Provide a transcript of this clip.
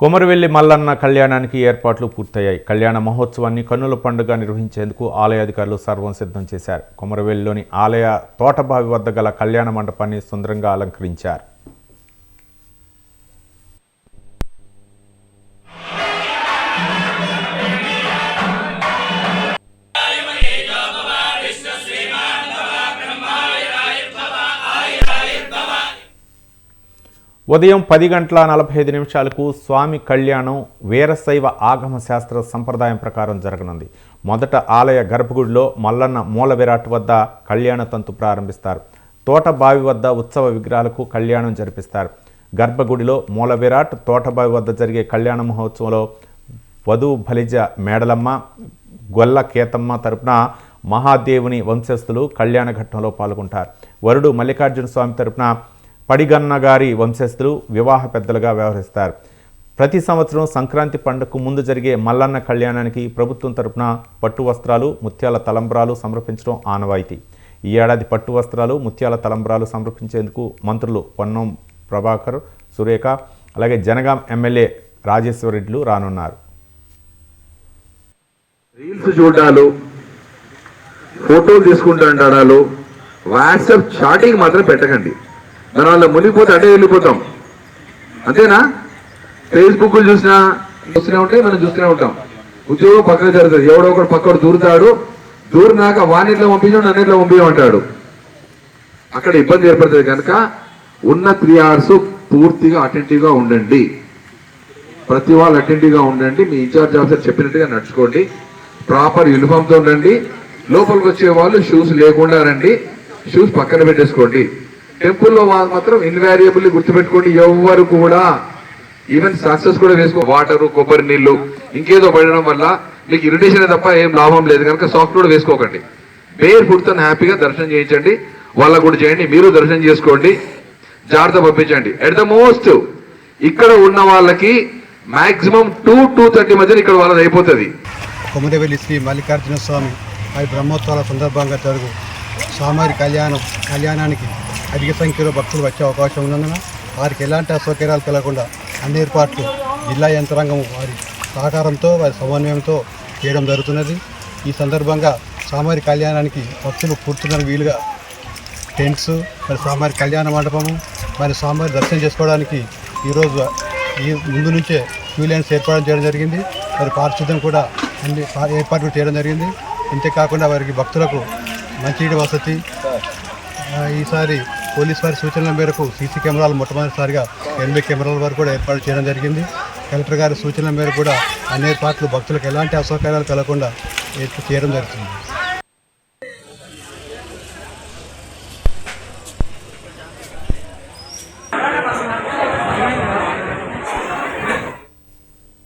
కొమరవెల్లి మల్లన్న కళ్యాణానికి ఏర్పాట్లు పూర్తయ్యాయి. కళ్యాణ మహోత్సవాన్ని కన్నుల పండుగ నిర్వహించేందుకు ఆలయ అధికారులు సర్వం సిద్ధం చేశారు. కొమరవెల్లిలోని ఆలయ తోటబావి వద్ద గల కళ్యాణ మండపాన్ని సుందరంగా అలంకరించారు. ఉదయం పది గంటల నలభై ఐదు నిమిషాలకు స్వామి కళ్యాణం వీరశైవ ఆగమ శాస్త్ర సంప్రదాయం ప్రకారం జరగనుంది. మొదట ఆలయ గర్భగుడిలో మల్లన్న మూల విరాట్ వద్ద కళ్యాణ తంతు ప్రారంభిస్తారు. తోటబావి వద్ద ఉత్సవ విగ్రహాలకు కళ్యాణం జరిపిస్తారు. గర్భగుడిలో మూల విరాట్ తోటబావి వద్ద జరిగే కళ్యాణ మహోత్సవంలో వధువు బలిజ మేడలమ్మ గొల్ల కేతమ్మ తరపున మహాదేవుని వంశస్థులు కళ్యాణ ఘట్టంలో పాల్గొంటారు. వరుడు మల్లికార్జున స్వామి తరపున పడిగన్న గారి వంశస్థులు వివాహ పెద్దలుగా వ్యవహరిస్తారు. ప్రతి సంవత్సరం సంక్రాంతి పండుగకు ముందు జరిగే మల్లన్న కళ్యాణానికి ప్రభుత్వం తరపున పట్టు వస్త్రాలు ముత్యాల తలంబ్రాలు సమర్పించడం ఆనవాయితీ. ఈ ఏడాది పట్టు వస్త్రాలు ముత్యాల తలంబ్రాలు సమర్పించేందుకు మంత్రులు పొన్నం ప్రభాకర్ సురేఖ అలాగే జనగాం ఎమ్మెల్యే రాజేశ్వరరెడ్డిలు రానున్నారు. రీల్స్ చూడాలు ఫోటోలు తీసుకుంటాడాలు వాట్సాప్ చాటింగ్ మాత్రం పెట్టకండి. దానివల్ల మునిగిపోతే అటే వెళ్ళిపోతాం. అంతేనా? ఫేస్బుక్ చూసినా చూస్తూనే ఉంటే మనం చూస్తూనే ఉంటాం. ఉద్యోగం పక్కన జరుగుతుంది. ఎవడో ఒకడు పక్కడు దూరుతాడు దూరినాక వానిట్లో పంపించాడు నన్నిట్లో పంపించమంటాడు? అక్కడ ఇబ్బంది ఏర్పడుతుంది కనుక ఉన్న త్రీ అవర్స్ పూర్తిగా అటెంటివ్గా ఉండండి. ప్రతి వాళ్ళు అటెంటివ్గా ఉండండి. మీ ఇన్ఛార్జ్ ఆఫీసర్ చెప్పినట్టుగా నడుచుకోండి. ప్రాపర్ యూనిఫామ్తో ఉండండి. లోపలికి వచ్చే వాళ్ళు షూస్ లేకుండా రండి. షూస్ పక్కన పెట్టేసుకోండి. టెంపుల్లో వాళ్ళు మాత్రం ఇన్వారియబుల్లీ గుర్తుపెట్టుకోండి ఎవరు కూడా ఈవెన్ సక్సెస్ కూడా వేసుకో వాటర్ కొబ్బరి నీళ్ళు ఇంకేదో పడడం వల్ల మీకు ఇరిటేషన్ తప్ప ఏం లాభం లేదు. కనుక సాఫ్ట్ కూడా వేసుకోకండి. బేర్ ఫుడ్ హ్యాపీగా దర్శనం చేయించండి. వాళ్ళకు కూడా చేయండి. మీరు దర్శనం చేసుకోండి. జాగ్రత్త పంపించండి. ఎట్ ద మోస్ట్ ఇక్కడ ఉన్న వాళ్ళకి మాక్సిమం టూ టూ థర్టీ మధ్యన ఇక్కడ వాళ్ళది అయిపోతుంది. కొమరవెల్లి శ్రీ మల్లికార్జున స్వామి వారి బ్రహ్మోత్సవాల సందర్భంగా జరుగు స్వామివారి కళ్యాణం కళ్యాణానికి అధిక సంఖ్యలో భక్తులు వచ్చే అవకాశం ఉన్నందున వారికి ఎలాంటి అసౌకర్యాలు కలగకుండా అన్ని ఏర్పాట్లు జిల్లా యంత్రాంగం వారి సహకారంతో వారి సమన్వయంతో చేయడం జరుగుతున్నది. ఈ సందర్భంగా సామారి కళ్యాణానికి భక్తులు కూర్చున్న వీలుగా టెంట్స్ మరి స్వామివారి కళ్యాణ మండపము మరి స్వామివారి దర్శనం చేసుకోవడానికి ఈరోజు ఈ ముందు నుంచే క్యూ లైన్స్ ఏర్పాటు చేయడం జరిగింది. మరి పారిశుద్ధ్యం కూడా అన్ని ఏర్పాట్లు చేయడం జరిగింది. ఇంతేకాకుండా వారికి భక్తులకు మంచినీటి వసతి ఈసారి పోలీస్ వారి సూచనల మేరకు సీసీ కెమెరాలు మొట్టమొదటిసారిగా ఎనభై కెమెరాల వరకు కూడా ఏర్పాటు చేయడం జరిగింది. కలెక్టర్ గారి సూచనల మేరకు కూడా అన్ని ఏర్పాట్లు భక్తులకు ఎలాంటి అసౌకర్యాలు కలగకుండా ఏర్పాటు చేయడం జరుగుతుంది.